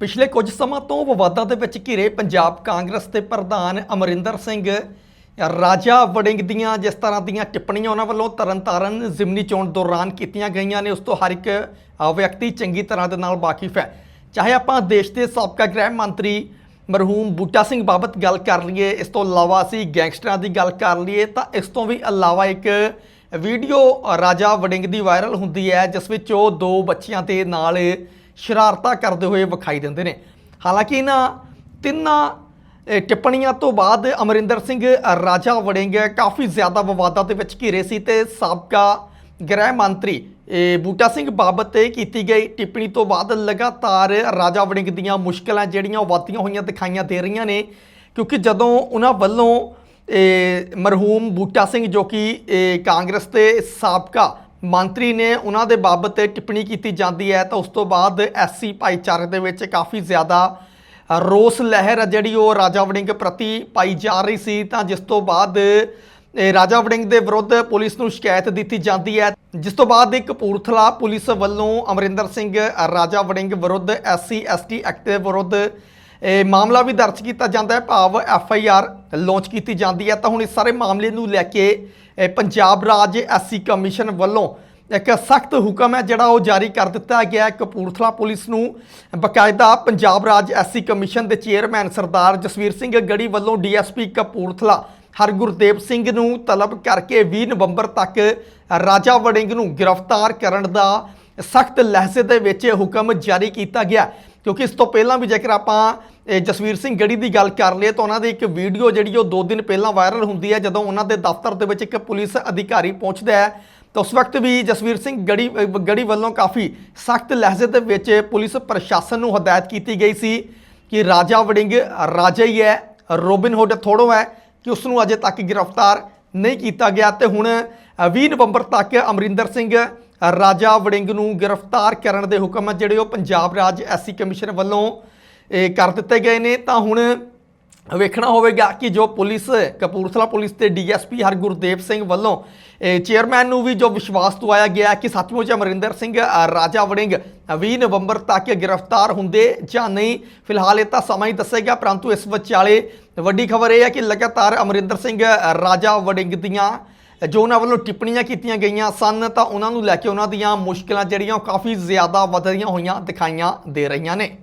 ਪਿਛਲੇ ਕੁਝ ਸਮਾਂ ਤੋਂ ਵਿਵਾਦਾਂ ਦੇ ਵਿੱਚ ਘਿਰੇ ਪੰਜਾਬ ਕਾਂਗਰਸ ਦੇ ਪ੍ਰਧਾਨ ਅਮਰਿੰਦਰ ਸਿੰਘ। ਰਾਜਾ ਵੜਿੰਗ ਦੀਆਂ ਜਿਸ ਤਰ੍ਹਾਂ ਦੀਆਂ ਟਿੱਪਣੀਆਂ ਉਹਨਾਂ ਵੱਲੋਂ ਤਰਨਤਾਰਨ ਜ਼ਿਮਨੀ ਚੋਣ ਦੌਰਾਨ ਕੀਤੀਆਂ ਗਈਆਂ ਨੇ, ਉਸ ਤੋਂ ਹਰ ਇੱਕ ਵਿਅਕਤੀ ਚੰਗੀ ਤਰ੍ਹਾਂ ਦੇ ਨਾਲ ਵਾਕਿਫ ਹੈ। ਚਾਹੇ ਆਪਾਂ ਦੇਸ਼ ਦੇ ਸਾਬਕਾ ਗ੍ਰਹਿ ਮੰਤਰੀ ਮਰਹੂਮ ਬੂਟਾ ਸਿੰਘ ਬਾਬਤ ਗੱਲ ਕਰ ਲਈਏ, ਇਸ ਤੋਂ ਇਲਾਵਾ ਅਸੀਂ ਗੈਂਗਸਟਰਾਂ ਦੀ ਗੱਲ ਕਰ ਲਈਏ, ਤਾਂ ਇਸ ਤੋਂ ਵੀ ਇਲਾਵਾ ਇੱਕ ਵੀਡੀਓ ਰਾਜਾ ਵੜਿੰਗ ਦੀ ਵਾਇਰਲ ਹੁੰਦੀ ਹੈ, ਜਿਸ ਵਿੱਚ ਉਹ ਦੋ ਬੱਚਿਆਂ ਦੇ ਨਾਲ ਸ਼ਰਾਰਤਾਂ ਕਰਦੇ ਹੋਏ ਵਿਖਾਈ ਦਿੰਦੇ ਨੇ। ਹਾਲਾਂਕਿ ਇਹਨਾਂ ਤਿੰਨਾਂ ਟਿੱਪਣੀਆਂ ਤੋਂ ਬਾਅਦ ਅਮਰਿੰਦਰ ਸਿੰਘ ਰਾਜਾ ਵੜਿੰਗ ਕਾਫੀ ਜ਼ਿਆਦਾ ਵਿਵਾਦਾਂ ਦੇ ਵਿੱਚ ਘਿਰੇ ਸੀ ਤੇ ਸਾਬਕਾ ਗ੍ਰਹਿ ਮੰਤਰੀ ਬੂਟਾ ਸਿੰਘ ਬਾਬਤ ਤੇ ਕੀਤੀ ਗਈ ਟਿੱਪਣੀ ਤੋਂ ਬਾਅਦ ਲਗਾਤਾਰ ਰਾਜਾ ਵੜਿੰਗ ਦੀਆਂ ਮੁਸ਼ਕਲਾਂ ਜਿਹੜੀਆਂ ਉਹ ਵੱਧਦੀਆਂ ਹੋਈਆਂ ਦਿਖਾਈਆਂ ਦੇ ਰਹੀਆਂ ਨੇ। ਕਿਉਂਕਿ ਜਦੋਂ ਉਹਨਾਂ ਵੱਲੋਂ ਮਰਹੂਮ ਬੂਟਾ ਸਿੰਘ ਜੋ ਕਿ ਕਾਂਗਰਸ ਦੇ ਸਾਬਕਾ ਮੰਤਰੀ ਨੇ ਉਹਨਾਂ ਦੇ ਬਾਬਤ ਟਿੱਪਣੀ ਕੀਤੀ ਜਾਂਦੀ ਹੈ ਤਾਂ ਉਸ ਤੋਂ ਬਾਅਦ ਐਸਸੀ ਭਾਈਚਾਰੇ ਦੇ ਵਿੱਚ ਕਾਫੀ ਜ਼ਿਆਦਾ ਰੋਸ ਲਹਿਰ ਆ ਜਿਹੜੀ ਉਹ ਰਾਜਾ ਵੜਿੰਗ ਪ੍ਰਤੀ ਪਾਈ ਜਾ ਰਹੀ ਸੀ ਤਾਂ ਜਿਸ ਤੋਂ ਬਾਅਦ ਰਾਜਾ ਵੜਿੰਗ ਦੇ ਵਿਰੁੱਧ ਪੁਲਿਸ ਨੂੰ ਸ਼ਿਕਾਇਤ ਦਿੱਤੀ ਜਾਂਦੀ ਹੈ। ਜਿਸ ਤੋਂ ਬਾਅਦ ਇੱਕ ਕਪੂਰਥਲਾ ਪੁਲਿਸ ਵੱਲੋਂ ਅਮਰਿੰਦਰ ਸਿੰਘ ਰਾਜਾ ਵੜਿੰਗ ਵਿਰੁੱਧ ਐਸਸੀ, ਐਸਟੀ ਐਕਟ ਦੇ ਵਿਰੁੱਧ ਮਾਮਲਾ ਵੀ ਦਰਜ ਕੀਤਾ ਜਾਂਦਾ ਹੈ। ਭਾਵ ਐਫ ਆਈ ਆਰ ਲਾਂਚ ਕੀਤੀ ਜਾਂਦੀ ਹੈ। ਤਾਂ ਹੁਣ ਇਸ ਸਾਰੇ ਮਾਮਲੇ ਨੂੰ ਲੈ ਕੇ ਪੰਜਾਬ ਰਾਜ ਐਸਸੀ ਕਮਿਸ਼ਨ ਵੱਲੋਂ ਇੱਕ ਸਖਤ ਹੁਕਮ ਹੈ, ਜਿਹੜਾ ਉਹ ਜਾਰੀ ਕਰ ਦਿੱਤਾ ਗਿਆ ਹੈ। ਕਪੂਰਥਲਾ ਪੁਲਿਸ ਨੂੰ ਬਕਾਇਦਾ ਪੰਜਾਬ ਰਾਜ ਐਸਸੀ ਕਮਿਸ਼ਨ ਦੇ ਚੇਅਰਮੈਨ ਸਰਦਾਰ ਜਸਵੀਰ ਸਿੰਘ ਗੜੀ ਵੱਲੋਂ ਡੀਐਸਪੀ ਕਪੂਰਥਲਾ ਹਰਗੁਰਦੇਵ ਸਿੰਘ ਨੂੰ ਤਲਬ ਕਰਕੇ 20 ਨਵੰਬਰ ਤੱਕ ਰਾਜਾ ਵੜਿੰਗ ਨੂੰ ਗ੍ਰਿਫਤਾਰ ਕਰਨ ਦਾ ਸਖਤ ਲਹਿਜ਼ੇ ਦੇ ਵਿੱਚ ਇਹ ਹੁਕਮ ਜਾਰੀ ਕੀਤਾ ਗਿਆ ਕਿਉਂਕਿ ਇਸ ਤੋਂ ਪਹਿਲਾਂ ਵੀ ਜੇਕਰ ਆਪਾਂ ਇਹ ਜਸਵੀਰ ਸਿੰਘ ਗੜੀ ਦੀ ਗੱਲ ਕਰ ਲਈਏ ਤਾਂ ਉਹਨਾਂ ਦੀ ਇੱਕ ਵੀਡੀਓ ਜਿਹੜੀ ਉਹ 2 ਦਿਨ ਪਹਿਲਾਂ ਵਾਇਰਲ ਹੁੰਦੀ ਹੈ ਜਦੋਂ ਉਹਨਾਂ ਦੇ ਦਫ਼ਤਰ ਦੇ ਵਿੱਚ ਇੱਕ ਪੁਲਿਸ ਅਧਿਕਾਰੀ ਪਹੁੰਚਦਾ ਹੈ। ਤਾਂ ਉਸ ਵਕਤ ਵੀ ਜਸਵੀਰ ਸਿੰਘ ਗੜੀ ਅ, ਗੜੀ ਵੱਲੋਂ ਕਾਫੀ ਸਖਤ ਲਹਿਜ਼ੇ ਦੇ ਵਿੱਚ ਪੁਲਿਸ ਪ੍ਰਸ਼ਾਸਨ ਨੂੰ ਹਦਾਇਤ ਕੀਤੀ ਗਈ ਸੀ ਕਿ ਰਾਜਾ ਵੜਿੰਗ ਰਾਜਾ ਹੀ ਹੈ ਰੋਬਿਨ ਹੁੱਡ ਥੋੜੋ ਹੈ ਕਿ ਉਸ ਨੂੰ ਅਜੇ ਤੱਕ ਗ੍ਰਿਫਤਾਰ ਨਹੀਂ ਕੀਤਾ ਗਿਆ। ਤੇ ਹੁਣ ਅ, 20 ਨਵੰਬਰ ਤੱਕ ਅਮਰਿੰਦਰ ਸਿੰਘ ਰਾਜਾ ਵੜਿੰਗ ਨੂੰ ਗ੍ਰਿਫਤਾਰ ਕਰਨ ਦੇ ਹੁਕਮ ਆ ਜਿਹੜੇ ਉਹ ਪੰਜਾਬ ਰਾਜ ਐਸਸੀ ਕਮਿਸ਼ਨ ਵੱਲੋਂ ਕਰ ਦਿੱਤੇ ਗਏ ਨੇ। ਤਾਂ ਹੁਣ ਵੇਖਣਾ ਹੋਵੇਗਾ ਕਿ ਜੋ ਪੁਲਿਸ, ਕਪੂਰਥਲਾ ਪੁਲਿਸ ਤੇ ਡੀਐਸਪੀ ਹਰਗੁਰਦੇਵ ਸਿੰਘ ਵੱਲੋਂ ਚੇਅਰਮੈਨ ਨੂੰ ਵੀ ਜੋ ਵਿਸ਼ਵਾਸ ਦਵਾਇਆ ਗਿਆ ਕਿ ਸੱਚਮੁੱਚ ਅਮਰਿੰਦਰ ਸਿੰਘ ਰਾਜਾ ਵੜਿੰਗ 20 ਨਵੰਬਰ ਤੱਕ ਗ੍ਰਿਫਤਾਰ ਹੁੰਦੇ ਜਾਂ ਨਹੀਂ, ਫਿਲਹਾਲ ਇਹ ਤਾਂ ਸਮਾਂ ਹੀ ਦੱਸੇਗਾ, ਪਰੰਤੂ ਇਸ ਵਿਚਾਲੇ ਵੱਡੀ ਖਬਰ ਇਹ ਹੈ ਕਿ ਲਗਾਤਾਰ ਅਮਰਿੰਦਰ ਸਿੰਘ ਰਾਜਾ ਵੜਿੰਗ ਦੀਆਂ ਜੋ ਉਹਨਾਂ ਵੱਲੋਂ ਟਿੱਪਣੀਆਂ ਕੀਤੀਆਂ ਗਈਆਂ ਸਨ, ਤਾਂ ਉਹਨਾਂ ਨੂੰ ਲੈ ਕੇ ਉਹਨਾਂ ਦੀਆਂ ਮੁਸ਼ਕਲਾਂ ਜਿਹੜੀਆਂ ਉਹ ਕਾਫੀ ਜ਼ਿਆਦਾ ਵੱਧ ਰਹੀਆਂ ਹੋਈਆਂ ਦਿਖਾਈਆਂ ਦੇ ਰਹੀਆਂ ਨੇ।